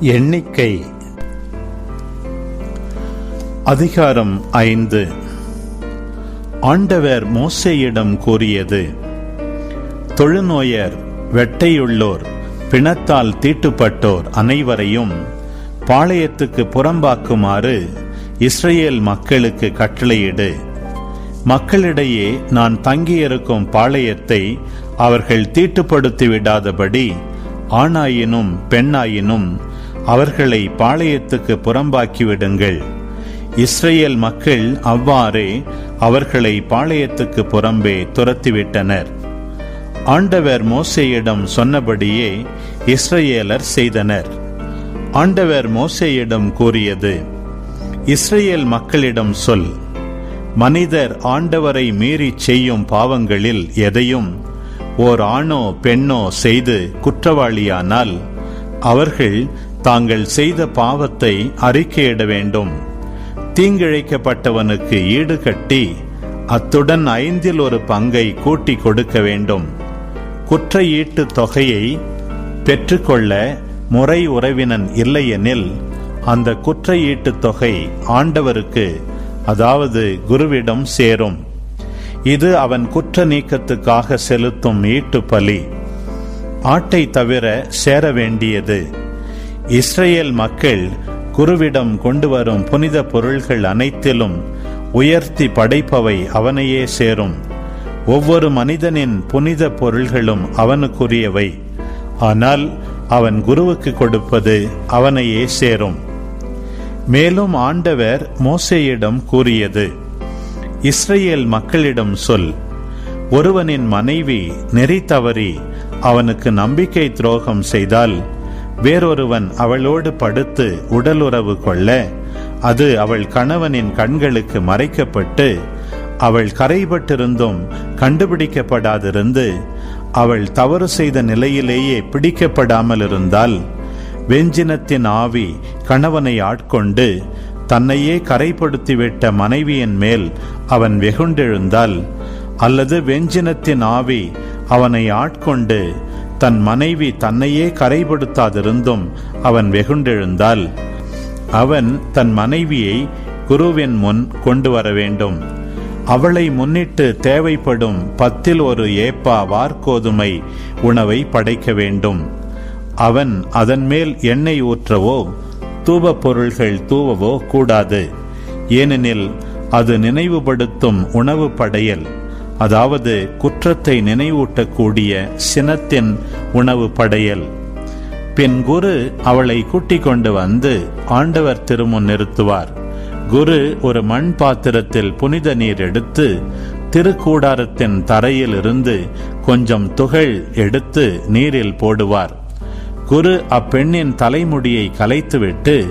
எண்ணிக்கை. அதிகாரம் ஐந்து. ஆண்டவர் மோசையிடம் கூறியது தொழுநோயர் வெட்டையுள்ளோர் பிணத்தால் தீட்டுப்பட்டோர் அனைவரையும் பாளையத்துக்கு புறம்பாக்குமாறு இஸ்ரேல் மக்களுக்கு கட்டளையிடு. மக்களிடையே நான் தங்கியிருக்கும் பாளையத்தை அவர்கள் தீட்டுப்படுத்தி விடாதபடி ஆணாயினும் பெண்ணாயினும் அவர்களை பாளையத்துக்கு புறம்பாக்கிவிடுங்கள். இஸ்ரேல் மக்கள் அவ்வாறே அவர்களை பாளையத்துக்கு புறம்பே துரத்திவிட்டனர். ஆண்டவர் மோசேயிடம் சொன்னபடியே இஸ்ரேலர் செய்தனர். ஆண்டவர் மோசேயிடம் கூறியது இஸ்ரேல் மக்களிடம் சொல். மனிதர் ஆண்டவரை மீறி செய்யும் பாவங்களில் எதையும் ஓர் ஆணோ பெண்ணோ செய்து குற்றவாளியானால் அவர்கள் தாங்கள் செய்த பாவத்தை அறிக்கையிட வேண்டும். தீங்கிழைக்கப்பட்டவனுக்கு ஈடு கட்டி அத்துடன் ஐந்தில் ஒரு பங்கை கூட்டி கொடுக்க வேண்டும். குற்ற ஈட்டு தொகையை பெற்றுக்கொள்ள முறை உறவினன் இல்லையெனில் அந்த குற்ற ஈட்டு தொகை ஆண்டவருக்கு அதாவது குருவிடம் சேரும். இது அவன் குற்ற நீக்கத்துக்காக செலுத்தும் ஈட்டு பலி ஆட்டை தவிர சேர வேண்டியது. இஸ்ரேல் மக்கள் குருவிடம் கொண்டு வரும் புனித பொருள்கள் அனைத்திலும் உயர்த்தி படைப்பவை அவனையே சேரும். ஒவ்வொரு மனிதனின் புனித பொருள்களும் அவனுக்குரியவை. ஆனால் அவன் குருவுக்கு கொடுப்பது அவனையே சேரும். மேலும் ஆண்டவர் மோசேயிடம் கூறியது இஸ்ரேல் மக்களிடம் சொல் ஒருவனின் மனைவி நெறி தவறி அவனுக்கு நம்பிக்கை துரோகம் செய்தால் வேறொருவன் அவளோடு படுத்து உடலுறவு கொள்ள அது அவள் கணவனின் கண்களுக்கு மறைக்கப்பட்டு அவள் கரைபட்டிருந்தும் கண்டுபிடிக்கப்படாதிருந்து அவள் தவறு செய்த நிலையிலேயே பிடிக்கப்படாமல் இருந்தால் வெஞ்சினத்தின் ஆவி கணவனை ஆட்கொண்டு தன்னையே கரைப்படுத்திவிட்ட மனைவியின் மேல் அவன் வெகுண்டெழுந்தால் அல்லது வெஞ்சினத்தின் ஆவி அவனை ஆட்கொண்டு தன் மனைவி தன்னையே கரைபடுத்தாதிருந்தும் அவன் வெகுண்டெழுந்தால் அவன் தன் மனைவியை குருவின் முன் கொண்டு வர வேண்டும். அவளை முன்னிட்டு தேவைப்படும் பத்தில் ஒரு ஏப்பா வார்கோதுமை உணவை படைக்க வேண்டும். அவன் அதன் மேல் எண்ணெய் ஊற்றவோ தூப பொருள்கள் தூவவோ கூடாது. ஏனெனில் அது நினைவுபடுத்தும் உணவு படையல். அதாவது குற்றத்தை நினைவூட்டக்கூடிய சினத்தின் உணவு படையல். பின் குரு அவளை கூட்டிக் கொண்டு வந்து ஆண்டவர் திருமுன் நிறுத்துவார். குரு ஒரு மண் பாத்திரத்தில் புனித நீர் எடுத்து திருக்கூடாரத்தின் தரையில் இருந்து கொஞ்சம் துகள் எடுத்து நீரில் போடுவார். குரு அப்பெண்ணின் தலைமுடியை கலைத்துவிட்டு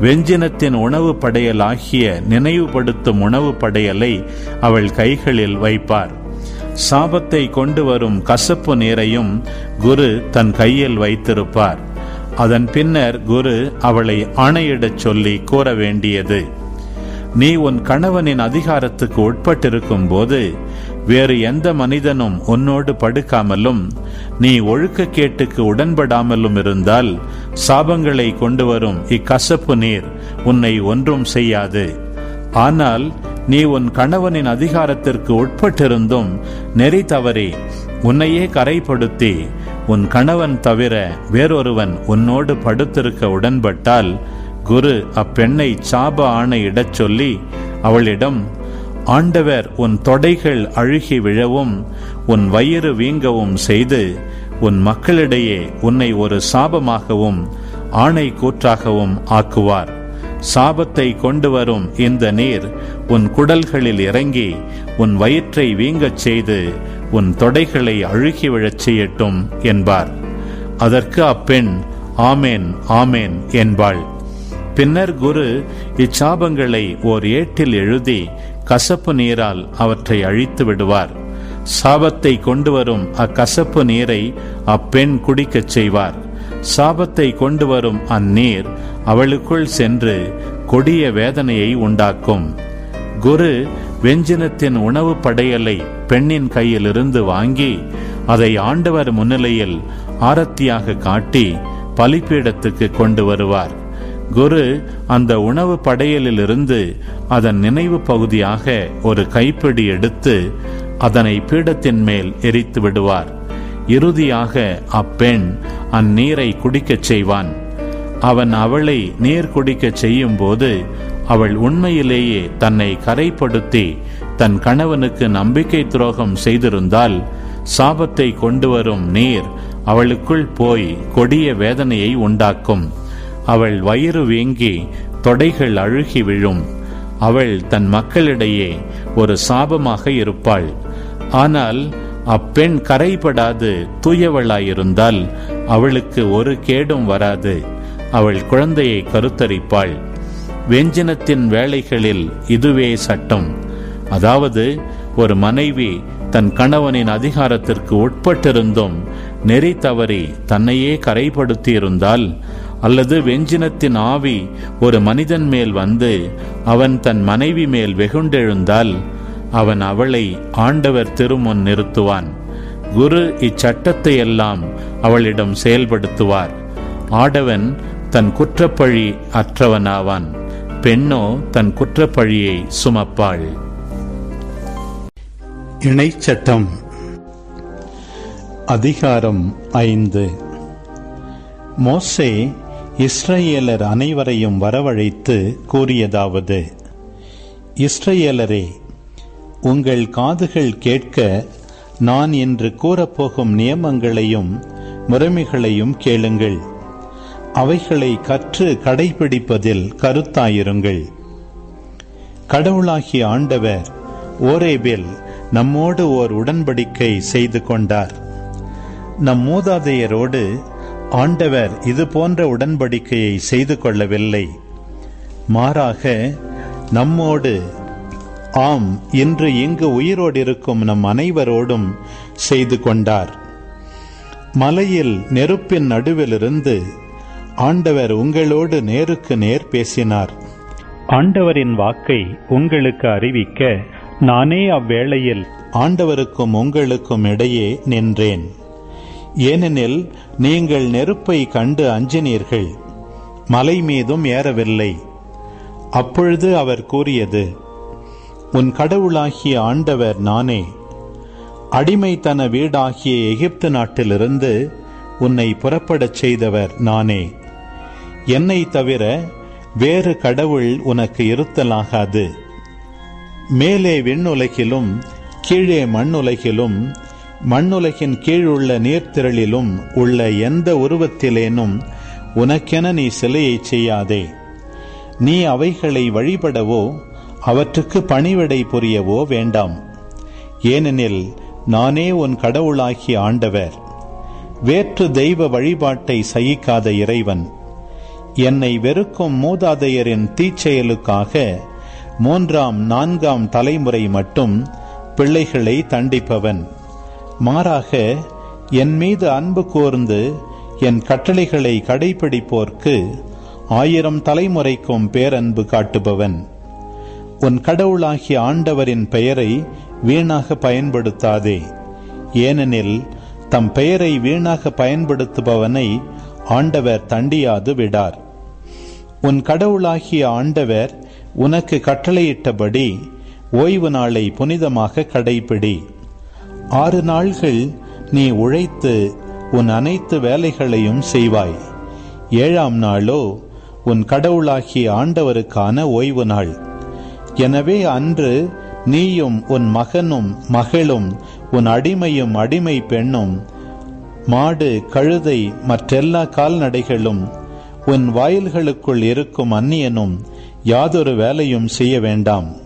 வெஞ்சினத்தின் உணவு படையல் ஆகிய நினைவுபடுத்தும் உணவு படையலை அவள் கைகளில் வைப்பார். சாபத்தை கொண்டு வரும் கசப்பு நீரையும் குரு தன் கையில் வைத்திருப்பார். அதன் பின்னர் குரு அவளை ஆணையிடச் சொல்லி கூற வேண்டியது. நீ உன் கணவனின் அதிகாரத்துக்கு உட்பட்டிருக்கும் போது வேறு எந்த மனிதனும் உன்னோடு படுக்காமலும் நீ ஒழுக்கக்கேட்டுக்கு உடன்படாமலும் இருந்தால் சாபங்களை கொண்டு வரும் இக்கசப்பு நீர் உன்னை ஒன்றும் செய்யாது. ஆனால் நீ உன் கணவனின் அதிகாரத்திற்கு உட்பட்டிருந்தும் நெறி தவறி உன்னையே கரைப்படுத்தி உன் கணவன் தவிர வேறொருவன் உன்னோடு படுத்திருக்க உடன்பட்டால் குரு அப்பெண்ணை சாப ஆணையிடச் சொல்லி அவளிடம் ஆண்டவர் உன் தொடைகள் அழுகி விழவும் உன் வயிறு வீங்கவும் செய்து உன் மக்களிடையே உன்னை ஒரு சாபமாகவும் ஆணை கூற்றாகவும் ஆக்குவார். சாபத்தை கொண்டு வரும் இந்த நீர் உன் குடல்களில் இறங்கி உன் வயிற்றை வீங்கச் செய்து உன் தொடைகளை அழுகி விழச் செய்யட்டும் என்பார். அதற்கு அப்பெண் ஆமேன் ஆமேன் என்பாள். பின்னர் குரு இச்சாபங்களை ஓர் ஏட்டில் எழுதி கசப்பு நீரால் அவற்றை அழித்து விடுவார். சாபத்தை கொண்டு வரும் அக்கசப்பு நீரை அப்பெண் குடிக்கச் செய்வார். சாபத்தை கொண்டு வரும் அந்நீர் அவளுக்குள் சென்று கொடிய வேதனையை உண்டாக்கும். குரு வெஞ்சினத்தின் உணவு படையலை பெண்ணின் கையிலிருந்து வாங்கி அதை ஆண்டவர் முன்னிலையில் ஆரத்தியாக காட்டி பலிப்பீடத்துக்கு கொண்டு வருவார். குரு அந்த உணவு படையலிலிருந்து அதன் நினைவு பகுதியாக ஒரு கைப்பிடி எடுத்து அதனை பீடத்தின் மேல் எரித்து விடுவார். இறுதியாக அப்பெண் அந்நீரை குடிக்கச் செய்வான். அவன் அவளை நீர் குடிக்கச் செய்யும் போது அவள் உண்மையிலேயே தன்னை கரைப்படுத்தி தன் கணவனுக்கு நம்பிக்கை துரோகம் செய்திருந்தால் சாபத்தை கொண்டு வரும் நீர் அவளுக்குள் போய் கொடிய வேதனையை உண்டாக்கும். அவள் வயிறு வீங்கி தொடைகள் அழுகி விழும். அவள் தன் மக்களிடையே ஒரு சாபமாக இருப்பாள். ஆனால் அப்பெண் கரைபடாது தூயவளாயிருந்தால் அவளுக்கு ஒரு கேடும் வராது. அவள் குழந்தையை கருத்தரிப்பாள். வெஞ்சினத்தின் வேலைகளில் இதுவே சட்டம். அதாவது ஒரு மனைவி தன் கணவனின் அதிகாரத்திற்கு உட்பட்டிருந்தும் நெறி தவறி தன்னையே கரைப்படுத்தியிருந்தால் அல்லது வெஞ்சினத்தின் ஆவி ஒரு மனிதன் மேல் வந்து அவன் தன் மனைவி மேல் வெகுண்டெழுந்தால் அவன் அவளை ஆண்டவர் திருமுன் நிறுத்துவான். குரு இச்சட்டத்தை எல்லாம் அவளிடம் செயல்படுத்துவார். ஆடவன் தன் குற்றப்பழி அற்றவனாவான். பெண்ணோ தன் குற்றப்பழியை சுமப்பாள். இணைச்சட்டம். அதிகாரம் ஐந்து. மோசே இஸ்ரேலர் அனைவரையும் வரவழைத்து கூறியதாவது இஸ்ரேலரே உங்கள் காதுகள் கேட்க நான் இன்று கூறப்போகும் நியமங்களையும் முறைமைகளையும் கேளுங்கள். அவைகளை கற்று கடைபிடிப்பதில் கருத்தாயிருங்கள். கடவுளாகிய ஆண்டவர் ஓரேபில் நம்மோடு ஓர் உடன்படிக்கை செய்து கொண்டார். நம் மூதாதையரோடு ஆண்டவர் இது போன்ற உடன்படிக்கையை செய்து கொள்ளவில்லை. மாறாக நம்மோடு ஆம் இன்று இங்கு உயிரோடு இருக்கும் நம் அனைவரோடும் செய்து கொண்டார். மலையில் நெருப்பின் நடுவிலிருந்து ஆண்டவர் உங்களோடு நேருக்கு நேர் பேசினார். ஆண்டவரின் வாக்கை உங்களுக்கு அறிவிக்க நானே அவ்வேளையில் ஆண்டவருக்கும் உங்களுக்கும் இடையே நின்றேன். ஏனெனில் நீங்கள் நெருப்பை கண்டு அஞ்சினீர்கள் மலை மீதும் ஏறவில்லை. அப்பொழுது அவர் கூறியது உன் கடவுளாகிய ஆண்டவர் நானே அடிமைத்தன வீடாகிய எகிப்து நாட்டிலிருந்து உன்னை புறப்படச் செய்தவர் நானே. என்னை தவிர வேறு கடவுள் உனக்கு இருத்தலாகாது. மேலே விண்ணுலகிலும் கீழே மண்ணுலகிலும் மண்ணுலகின் கீழுள்ள நீர்த்திரளிலும் உள்ள எந்த உருவத்திலேனும் உனக்கென நீ சிலையை செய்யாதே. நீ அவைகளை வழிபடவோ அவற்றுக்கு பணிவிடை புரியவோ வேண்டாம். ஏனெனில் நானே உன் கடவுளாகி ஆண்டவர். வேற்று தெய்வ வழிபாட்டை சகிக்காத இறைவன். என்னை வெறுக்கும் மூதாதையரின் தீச்செயலுக்காக மூன்றாம் நான்காம் தலைமுறை மட்டும் பிள்ளைகளை தண்டிப்பவன். மாறாக என் மீது அன்பு கூர்ந்து என் கட்டளைகளை கடைபிடிப்போர்க்கு ஆயிரம் தலைமுறைக்கும் பேரன்பு காட்டுபவன். உன் கடவுளாகிய ஆண்டவரின் பெயரை வீணாக பயன்படுத்தாதே. ஏனெனில் தம் பெயரை வீணாக பயன்படுத்துபவனை ஆண்டவர் தண்டியாது விடார். உன் கடவுளாகிய ஆண்டவர் உனக்கு கட்டளையிட்டபடி ஓய்வு நாளை புனிதமாக கடைபிடி ஆறு நாள்கள் நீ உழைத்து உன் அனைத்து வேலைகளையும் செய்வாய். ஏழாம் நாளோ உன் கடவுளாகிய ஆண்டவருக்கான ஓய்வு நாள். எனவே அன்று நீயும் உன் மகனும் மகளும் உன் அடிமையும் அடிமை பெண்ணும் மாடு கழுதை மற்றெல்லா கால்நடைகளும் உன் வாயில்களுக்குள் இருக்கும் அந்நியனும் யாதொரு வேலையும் செய்ய வேண்டாம்.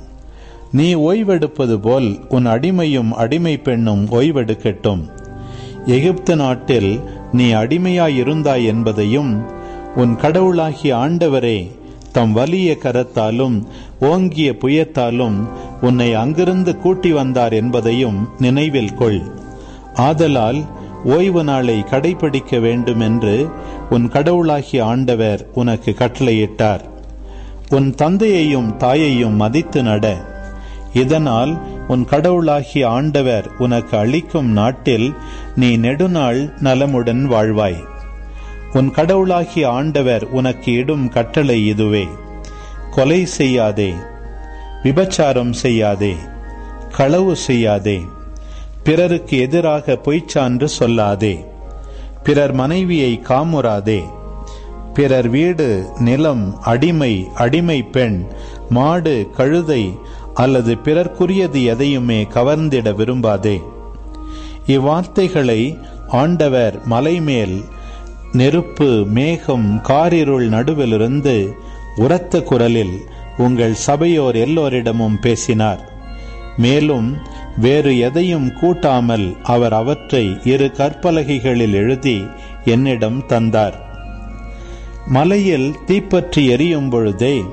நீ ஓய்வெடுப்பது போல் உன் அடிமையும் அடிமை பெண்ணும் ஓய்வெடுக்கட்டும். எகிப்து நாட்டில் நீ அடிமையாயிருந்தாய் என்பதையும் உன் கடவுளாகிய ஆண்டவரே தம் வலிய கரத்தாலும் ஓங்கிய புயத்தாலும் உன்னை அங்கிருந்து கூட்டி வந்தார் என்பதையும் நினைவில் கொள். ஆதலால் ஓய்வு நாளை கடைபிடிக்க வேண்டும் என்று உன் கடவுளாகிய ஆண்டவர் உனக்கு கட்டளையிட்டார். உன் தந்தையையும் தாயையும் மதித்து நட. இதனால் உன் கடவுளாகிய ஆண்டவர் உனக்கு அளிக்கும் நாட்டில் நீ நெடுநாள் நலமுடன் வாழ்வாய். உன் கடவுளாகிய ஆண்டவர் உனக்கு இடும் கட்டளை இதுவே. கொலை செய்யாதே. விபச்சாரம் செய்யாதே. களவு செய்யாதே. பிறருக்கு எதிராக பொய்ச்சான்று சொல்லாதே. பிறர் மனைவியை காமுறாதே. பிறர் வீடு நிலம் அடிமை அடிமை பெண் மாடு கழுதை அல்லது பிறர்க்குரியது எதையுமே கவர்ந்திட விரும்பாதே. இவ்வார்த்தைகளை ஆண்டவர் மலைமேல் நெருப்பு மேகம் காரிருள் நடுவிலிருந்து உரத்த குரலில் உங்கள் சபையோர் எல்லோரிடமும் பேசினார். மேலும் வேறு எதையும் கூட்டாமல் அவர் அவற்றை இரு கற்பலகைகளில் எழுதி என்னிடம் தந்தார். மலையில் தீப்பற்றி எரியும் பொழுதே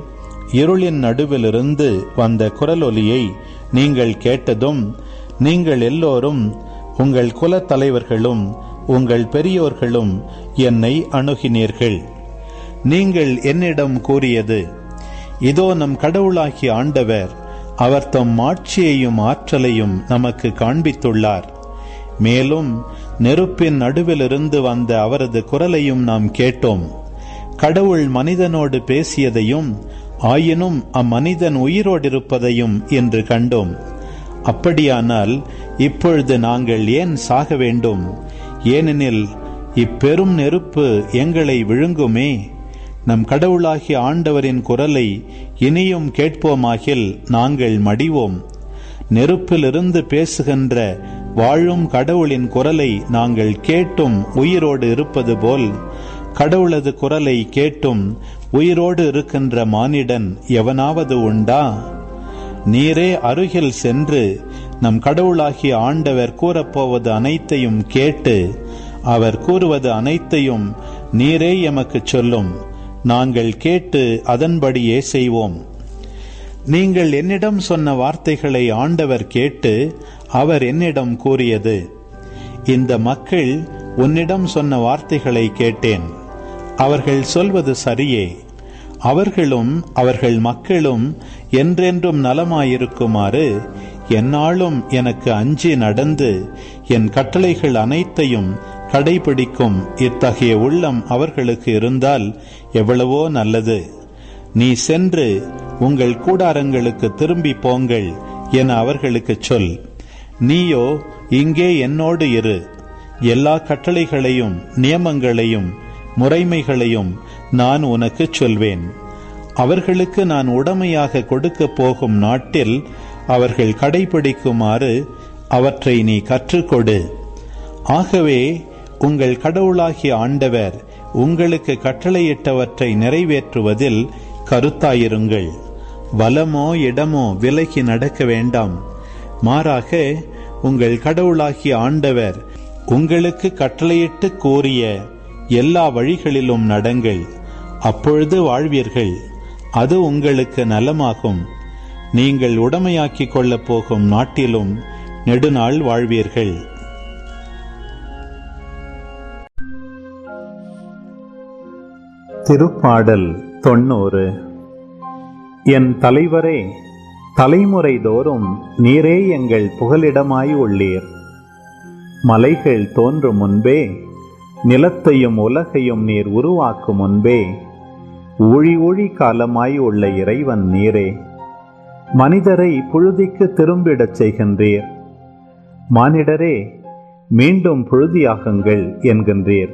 இருளின் நடுவிலிருந்து வந்த குரலொலியை நீங்கள் கேட்டதும் நீங்கள் எல்லோரும் உங்கள் குலத் தலைவர்களும் உங்கள் பெரியோர்களும் என்னை அணுகினீர்கள். நீங்கள் என்னிடம் கூறியது இதோ நம் கடவுளாகிய ஆண்டவர் அவர் தம் ஆட்சியையும் ஆற்றலையும் நமக்கு காண்பித்துள்ளார். மேலும் நெருப்பின் நடுவிலிருந்து வந்த அவரது குரலையும் நாம் கேட்டோம். கடவுள் மனிதனோடு பேசியதையும் ஆயினும் அம்மனிதன் உயிரோடிருப்பதையும் என்று கண்டோம். அப்படியானால் இப்பொழுது நாங்கள் ஏன் சாக வேண்டும்? ஏனெனில் இப்பெரும் நெருப்பு எங்களை விழுங்குமே. நம் கடவுளாகிய ஆண்டவரின் குரலை இனியும் கேட்போமாகில் நாங்கள் மடிவோம். நெருப்பிலிருந்து பேசுகின்ற வாழும் கடவுளின் குரலை நாங்கள் கேட்டும் உயிரோடு இருப்பது போல் கடவுளது குரலை கேட்டும் உயிரோடு இருக்கின்ற மானிடன் எவனாவது உண்டா? நீரே அருகில் சென்று நம் கடவுளாகிய ஆண்டவர் கூறப்போவது அனைத்தையும் கேட்டு அவர் கூறுவது அனைத்தையும் நீரே எமக்குச் சொல்லும். நாங்கள் கேட்டு அதன்படியே செய்வோம். நீங்கள் என்னிடம் சொன்ன வார்த்தைகளை ஆண்டவர் கேட்டு அவர் என்னிடம் கூறியது. இந்த மக்கள் உன்னிடம் சொன்ன வார்த்தைகளை கேட்டேன். அவர்கள் சொல்வது சரியே. அவர்களும் அவர்கள் மக்களும் என்றென்றும் நலமாயிருக்குமாறு என்னாலும் எனக்கு அஞ்சி நடந்து என் கட்டளைகள் அனைத்தையும் கடைபிடிக்கும் இத்தகைய உள்ளம் அவர்களுக்கு இருந்தால் எவ்வளவோ நல்லது. நீ சென்று உங்கள் கூடாரங்களுக்கு திரும்பி போங்கள் என அவர்களுக்கு சொல். நீயோ இங்கே என்னோடு இரு. எல்லா கட்டளைகளையும் நியமங்களையும் முறைமைகளையும் நான் உனக்கு சொல்வேன். அவர்களுக்கு நான் உடமையாக கொடுக்கப் போகும் நாட்டில் அவர்கள் கடைபிடிக்குமாறு அவற்றை நீ கற்றுக்கொடு. ஆகவே உங்கள் கடவுளாகிய ஆண்டவர் உங்களுக்கு கட்டளையிட்டவற்றை நிறைவேற்றுவதில் கருத்தாயிருங்கள். வலமோ இடமோ விலகி நடக்க வேண்டாம். மாறாக உங்கள் கடவுளாகிய ஆண்டவர் உங்களுக்கு கட்டளையிட்டு கூறிய எல்லா வழிகளிலும் நடங்கள். அப்பொழுது வாழ்வீர்கள் அது உங்களுக்கு நலமாகும். நீங்கள் உடமையாக்கிக் கொள்ளப் போகும் நாட்டிலும் நெடுநாள் வாழ்வீர்கள். திருப்பாடல் தொண்ணூறு. என் தலைவரே தலைமுறை தோறும் நீரே எங்கள் புகலிடமாய் உள்ளீர். மலைகள் தோன்றும் முன்பே நிலத்தையும் உலகையும் நீர் உருவாக்கும் முன்பே ஊழி ஒழி காலமாய் உள்ள இறைவன் நீரே. மனிதரை புழுதிக்கு திரும்பிடச் செய்கின்றீர். மானிடரே மீண்டும் புழுதியாகுங்கள் என்கின்றீர்.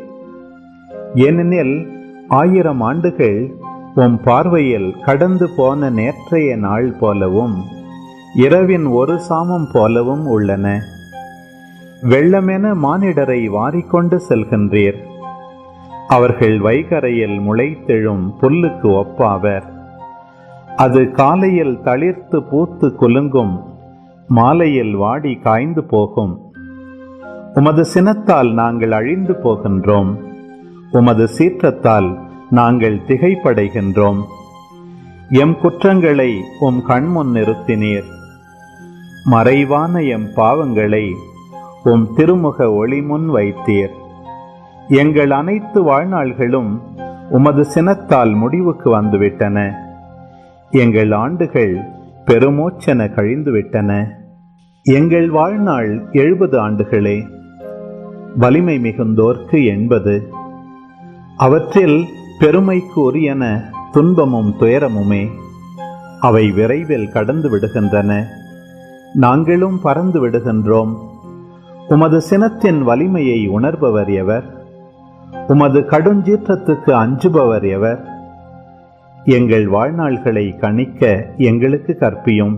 ஏனெனில் ஆயிரம் ஆண்டுகள் உம் பார்வையில் கடந்து போன நேற்றைய நாள் போலவும் இரவின் ஒரு சாமம் போலவும் உள்ளன. வெள்ளமென மானிடரை வாரிக்கொண்டு செல்கின்றீர். அவர்கள் வைகரையில் முளைத்தெழும் புல்லுக்கு ஒப்பாவர். அது காலையில் தளிர்த்து பூத்து குலுங்கும் மாலையில் வாடி காய்ந்து போகும். உமது சினத்தால் நாங்கள் அழிந்து போகின்றோம். உமது சீற்றத்தால் நாங்கள் திகைப்படைகின்றோம். எம் குற்றங்களை உம் கண்முன் நிறுத்தினீர். மறைவான எம் பாவங்களை உம் திருமுக ஒளிமுன் வைத்தீர். எங்கள் அனைத்து வாழ்நாள்களும் உமது சினத்தால் முடிவுக்கு வந்துவிட்டன. எங்கள் ஆண்டுகள் பெருமோச்சன கழிந்துவிட்டன. எங்கள் வாழ்நாள் எழுபது ஆண்டுகளே. வலிமை மிகுந்தோர்க்கு எண்பது. அவற்றில் பெருமைக்கு உரியன துன்பமும் துயரமுமே. அவை விரைவில் கடந்து விடுகின்றன. நாங்களும் பறந்து விடுகின்றோம். உமது சினத்தின் வலிமையை உணர்பவர் எவர்? உமது கடுஞ்சீற்றத்துக்கு அஞ்சுபவர் எவர்? எங்கள் வாழ்நாள்களை கணிக்க எங்களுக்கு கற்பியும்.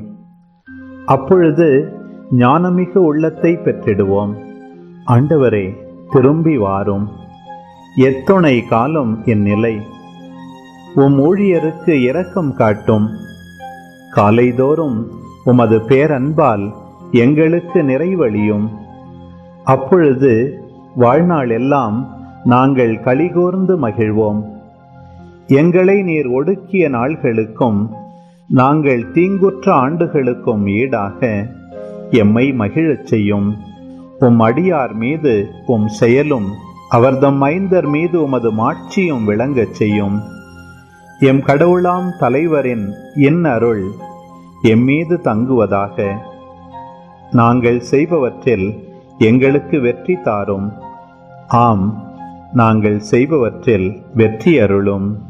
அப்பொழுது ஞானமிகு உள்ளத்தை பெற்றிடுவோம். ஆண்டவரே திரும்பி வாரும். எத்துணை காலம் என் நிலை. உம் ஊழியருக்கு இரக்கம் காட்டும். காலைதோறும் உமது பேரன்பால் எங்களுக்கு நிறைவழியும். அப்பொழுது வாழ்நாள் எல்லாம் நாங்கள் கலிகூர்ந்து மகிழ்வோம். எங்களை நீர் ஒடுக்கிய நாள்களுக்கும் நாங்கள் தீங்குற்ற ஆண்டுகளுக்கும் ஈடாக எம்மை மகிழச் செய்யும். உம் அடியார் மீது உம் செயலும் அவர்தம் மைந்தர் மீது உமது மாட்சியும் விளங்கச் செய்யும். எம் கடவுளாம் தலைவரின் என் அருள் எம்மீது தங்குவதாக. நாங்கள் செய்பவற்றில் எங்களுக்கு வெற்றி தாரும். ஆம் நாங்கள் செய்பவற்றில் வெற்றி அருளும்.